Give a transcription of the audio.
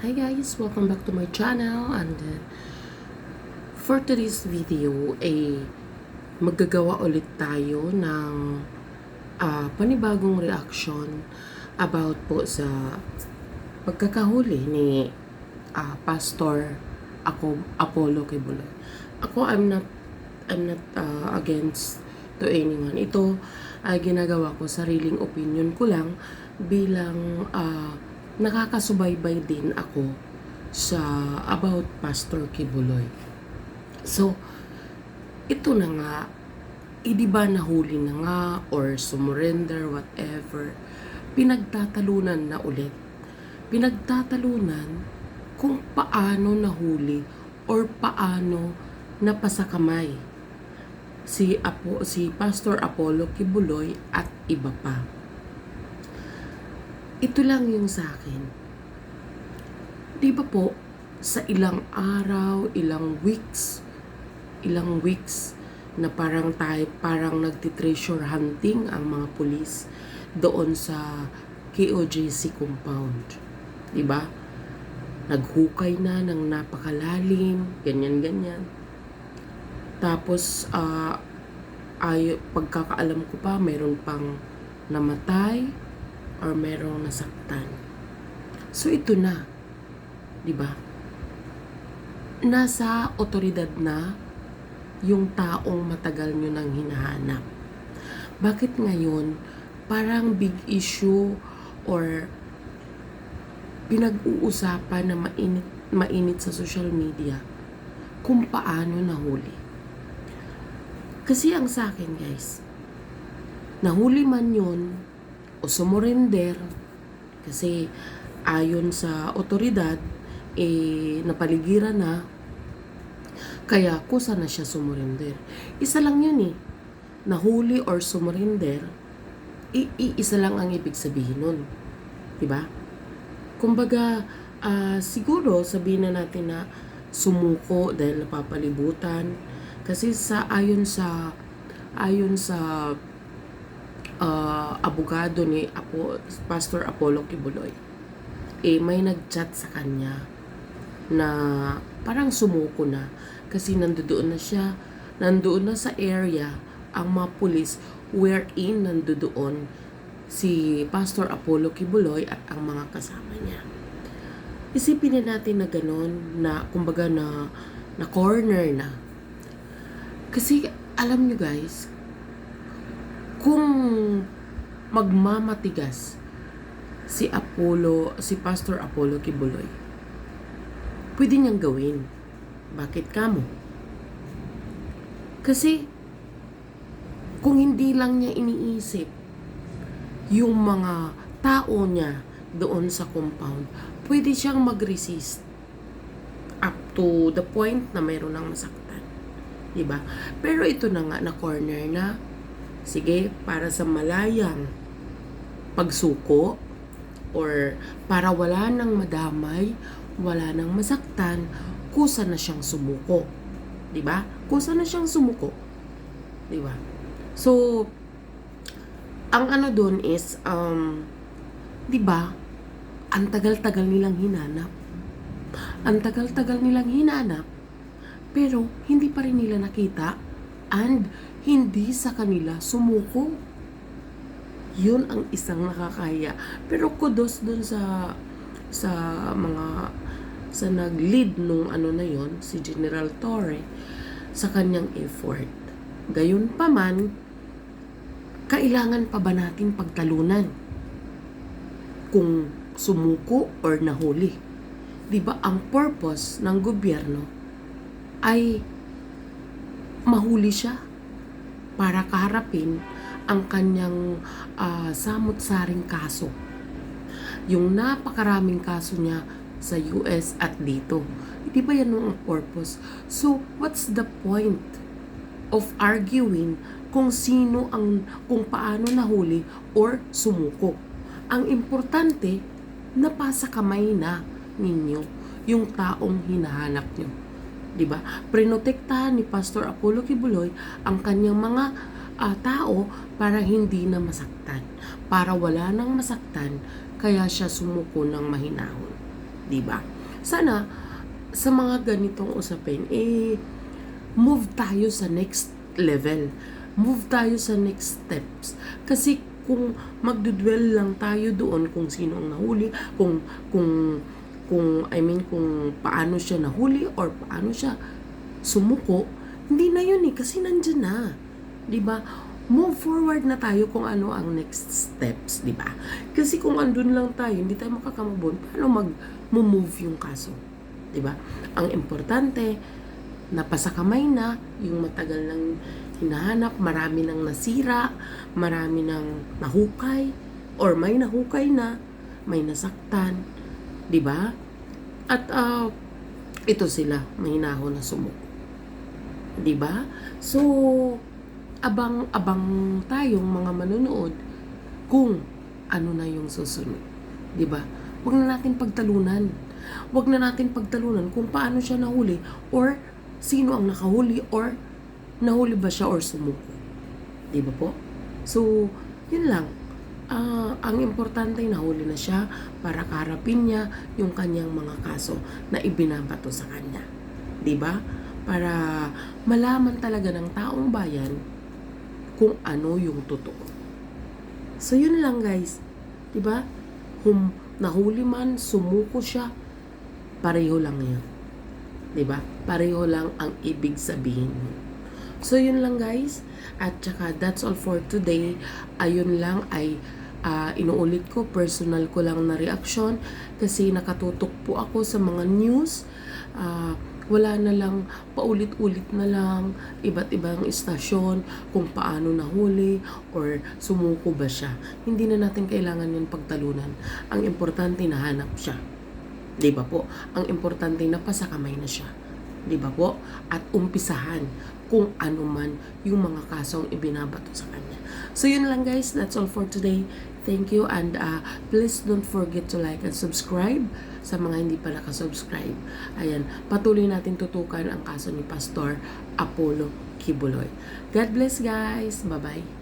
Hi guys, welcome back to my channel and uh, for today's video ay maggagawa ulit tayo ng ah, panibagong reaction about po sa pagkakahuli ni ah, Pastor ako Apollo Kibuloy. Ako I'm not I'm not ah, against to anyone. Ito ay ginagawa ko sariling opinion ko lang bilang ah, nakakasubaybay din ako sa about Pastor Kibuloy. So, ito na nga, eh, di ba nahuli na nga or sumurrender, whatever, pinagtatalunan na ulit. Pinagtatalunan kung paano nahuli or paano napasakamay si Apo si Pastor Apollo Kibuloy at iba pa. Ito lang yung sa akin. Di ba po, sa ilang araw, ilang weeks, ilang weeks na parang tayo, parang nagti-treasure hunting ang mga pulis doon sa KOJC compound. Di ba? Naghukay na ng napakalalim, ganyan-ganyan. Tapos, ah, ay, pagkakaalam ko pa, mayroon pang namatay or mayroong nasaktan. So, ito na. Di ba? Nasa otoridad na yung taong matagal nyo nang hinahanap. Bakit ngayon parang big issue or pinag-uusapan na mainit, mainit sa social media kung paano nahuli. Kasi ang sa akin guys, nahuli man yun o sumurrender kasi ayon sa otoridad eh napaligiran na kaya kusa na siya sumurrender. Isa lang yun eh. Nahuli or sumurrender, i- i- isa lang ang ibig sabihin nun. Diba? Kumbaga, ah, siguro sabihin na natin na sumuko dahil napapalibutan. Kasi sa ayon sa ayon sa ah, abogado ni Apo, Pastor Apollo Kibuloy, eh may nag-chat sa kanya na parang sumuko na kasi nandoon na siya, nandoon na sa area ang mga pulis wherein nandoon si Pastor Apollo Kibuloy at ang mga kasama niya. Isipin na natin na ganun, na kumbaga na, na corner na. Kasi alam nyo guys, kung magmamatigas si Apollo, si Pastor Apollo Kibuloy, pwede niyang gawin. Bakit kamo? Kasi, kung hindi lang niya iniisip yung mga tao niya doon sa compound, pwede siyang mag-resist up to the point na mayroon ng masaktan. Diba? Pero ito na nga na corner na, sige, para sa malayang pagsuko or para wala nang madamay, wala nang masaktan, kusa na siyang sumuko. 'Di ba? Kusa na siyang sumuko. 'Di ba? So ang ano doon is um 'di ba? Ang tagal-tagal nilang hinanap. Ang tagal-tagal nilang hinanap pero hindi pa rin nila nakita and hindi sa kanila sumuko. Yun ang isang nakakaya. Pero kudos dun sa sa mga sa nag-lead nung ano na yon si General Torre sa kanyang effort. Gayon pa man, kailangan pa ba natin pagtalunan kung sumuko or nahuli? 'Di ba ang purpose ng gobyerno ay mahuli siya para kaharapin ang kanyang ah, samot-saring kaso. Yung napakaraming kaso niya sa US at dito. Hindi ba yan ang purpose? So, what's the point of arguing kung sino ang, kung paano nahuli or sumuko? Ang importante, napasa kamay na ninyo yung taong hinahanap nyo. 'Di ba? Prinotektahan ni Pastor Apollo Kibuloy ang kanyang mga ah, tao para hindi na masaktan. Para wala nang masaktan, kaya siya sumuko ng mahinahon. 'di ba? Sana sa mga ganitong usapin eh move tayo sa next level. Move tayo sa next steps. Kasi kung magdudwell lang tayo doon kung sino ang nahuli, kung kung kung I mean kung paano siya nahuli or paano siya sumuko, hindi na yun eh kasi nandiyan na. 'Di ba? Move forward na tayo kung ano ang next steps, 'di ba? Kasi kung andun lang tayo, hindi tayo makakamabon, paano mag-move yung kaso? 'Di ba? Ang importante, napasa kamay na, yung matagal nang hinahanap, marami nang nasira, marami nang nahukay, or may nahukay na, may nasaktan, 'di ba? At ah, ito sila, may hinahon na sumuko. 'Di ba? So, abang-abang tayong mga manonood kung ano na yung susunod. 'Di ba? Huwag na natin pagtalunan. Huwag na natin pagtalunan kung paano siya nahuli or sino ang nakahuli or nahuli ba siya or sumuko. 'Di ba po? So, yun lang. Ah, ang importante nahuli na siya para karapin niya yung kanyang mga kaso na ibinabato sa kanya. 'Di ba? Para malaman talaga ng taong bayan kung ano yung totoo. So yun lang guys. 'Di ba? Hum nahuli man, sumuko siya, pareho lang 'yun. 'Di ba? Pareho lang ang ibig sabihin. So yun lang guys. At saka that's all for today. Ayun lang ay ah, inuulit ko, personal ko lang na reaksyon kasi nakatutok po ako sa mga news. Ah, wala na lang, paulit-ulit na lang, iba't ibang istasyon, kung paano nahuli, or sumuko ba siya. Hindi na natin kailangan yun pagtalunan. Ang importante, nahanap siya. Ba po? Ang importante, napasa kamay na siya. Ba po? At umpisahan kung ano man yung mga kasong ibinabato sa kanya. So yun lang guys, that's all for today. Thank you and uh, please don't forget to like and subscribe sa mga hindi pa nakasubscribe. Ayan, patuloy natin tutukan ang kaso ni Pastor Apollo Kibuloy. God bless guys. Bye-bye.